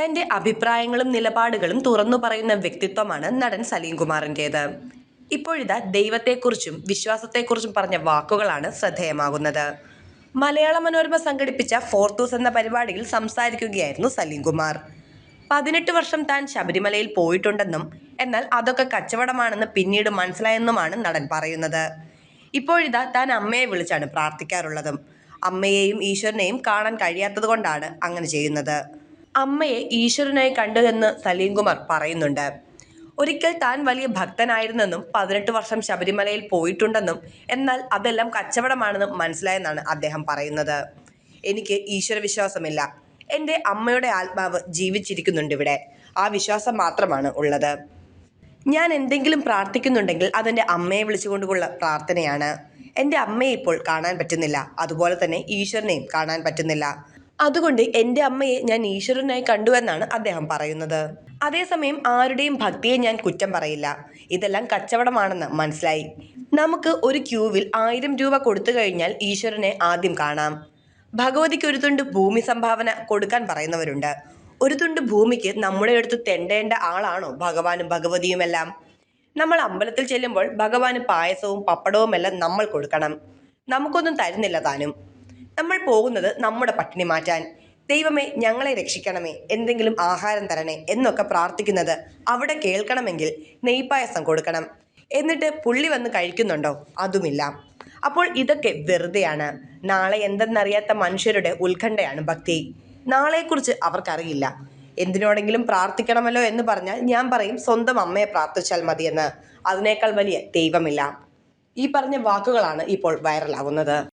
തന്റെ അഭിപ്രായങ്ങളും നിലപാടുകളും തുറന്നു പറയുന്ന വ്യക്തിത്വമാണ് നടൻ സലീം കുമാറിന്റേത് ഇപ്പോഴിതാ ദൈവത്തെക്കുറിച്ചും വിശ്വാസത്തെക്കുറിച്ചും പറഞ്ഞ വാക്കുകളാണ് ശ്രദ്ധേയമാകുന്നത്. മലയാള മനോരമ സംഘടിപ്പിച്ച ഫോർത്തൂസ് എന്ന പരിപാടിയിൽ സംസാരിക്കുകയായിരുന്നു സലീം കുമാർ പതിനെട്ട് വർഷം താൻ ശബരിമലയിൽ പോയിട്ടുണ്ടെന്നും എന്നാൽ അതൊക്കെ കച്ചവടമാണെന്ന് പിന്നീട് മനസ്സിലായെന്നുമാണ് നടൻ പറയുന്നത്. ഇപ്പോഴിതാ താൻ അമ്മയെ വിളിച്ചാണ് പ്രാർത്ഥിക്കാറുള്ളതും. അമ്മയെയും ഈശ്വരനെയും കാണാൻ കഴിയാത്തത് കൊണ്ടാണ് അങ്ങനെ ചെയ്യുന്നത്. അമ്മയെ ഈശ്വരനായി കണ്ടു എന്ന് സലീം കുമാർ പറയുന്നുണ്ട്. ഒരിക്കൽ താൻ വലിയ ഭക്തനായിരുന്നെന്നും പതിനെട്ട് വർഷം ശബരിമലയിൽ പോയിട്ടുണ്ടെന്നും എന്നാൽ അതെല്ലാം കച്ചവടമാണെന്നും മനസ്സിലായെന്നാണ് അദ്ദേഹം പറയുന്നത്. എനിക്ക് ഈശ്വര വിശ്വാസമില്ല എന്റെ അമ്മയുടെ ആത്മാവ് ജീവിച്ചിരിക്കുന്നുണ്ട് ഇവിടെ. ആ വിശ്വാസം മാത്രമാണ് ഉള്ളത്. ഞാൻ എന്തെങ്കിലും പ്രാർത്ഥിക്കുന്നുണ്ടെങ്കിൽ അതെന്റെ അമ്മയെ വിളിച്ചുകൊണ്ടുള്ള പ്രാർത്ഥനയാണ്. എന്റെ അമ്മയെ ഇപ്പോൾ കാണാൻ പറ്റുന്നില്ല. അതുപോലെ തന്നെ ഈശ്വരനെയും കാണാൻ പറ്റുന്നില്ല. അതുകൊണ്ട് എന്റെ അമ്മയെ ഞാൻ ഈശ്വരനായി കണ്ടുവെന്നാണ് അദ്ദേഹം പറയുന്നത്. അതേസമയം ആരുടെയും ഭക്തിയെ ഞാൻ കുറ്റം പറയില്ല. ഇതെല്ലാം കച്ചവടമാണെന്ന് മനസ്സിലായി. നമുക്ക് ഒരു ക്യൂവിൽ ആയിരം രൂപ കൊടുത്തു കഴിഞ്ഞാൽ ഈശ്വരനെ ആദ്യം കാണാം. ഭഗവതിക്ക് ഒരു തുണ്ട് ഭൂമി സംഭാവന കൊടുക്കാൻ പറയുന്നവരുണ്ട്. ഒരു തുണ്ട് ഭൂമിക്ക് നമ്മുടെ അടുത്ത് തെണ്ടേണ്ട ആളാണോ ഭഗവാനും ഭഗവതിയുമെല്ലാം? നമ്മൾ അമ്പലത്തിൽ ചെല്ലുമ്പോൾ ഭഗവാന് പായസവും പപ്പടവും എല്ലാം നമ്മൾ കൊടുക്കണം. നമുക്കൊന്നും തരുന്നില്ല താനും. നമ്മൾ പോകുന്നത് നമ്മുടെ പട്ടിണി മാറ്റാൻ. ദൈവമേ ഞങ്ങളെ രക്ഷിക്കണമേ എന്തെങ്കിലും ആഹാരം തരണേ എന്നൊക്കെ പ്രാർത്ഥിക്കുന്നത് അവിടെ കേൾക്കണമെങ്കിൽ നെയ്പായസം കൊടുക്കണം. എന്നിട്ട് പുള്ളി വന്ന് കഴിക്കുന്നുണ്ടോ? അതുമില്ല. അപ്പോൾ ഇതൊക്കെ വെറുതെയാണ്. നാളെ എന്തെന്നറിയാത്ത മനുഷ്യരുടെ ഉത്കണ്ഠയാണ് ഭക്തി. നാളെക്കുറിച്ച് അവർക്കറിയില്ല. എന്തിനോടെങ്കിലും പ്രാർത്ഥിക്കണമല്ലോ എന്ന് പറഞ്ഞാൽ ഞാൻ പറയും സ്വന്തം അമ്മയെ പ്രാർത്ഥിച്ചാൽ മതിയെന്ന്. അതിനേക്കാൾ വലിയ ദൈവമില്ല. ഈ പറഞ്ഞ വാക്കുകളാണ് ഇപ്പോൾ വൈറലാകുന്നത്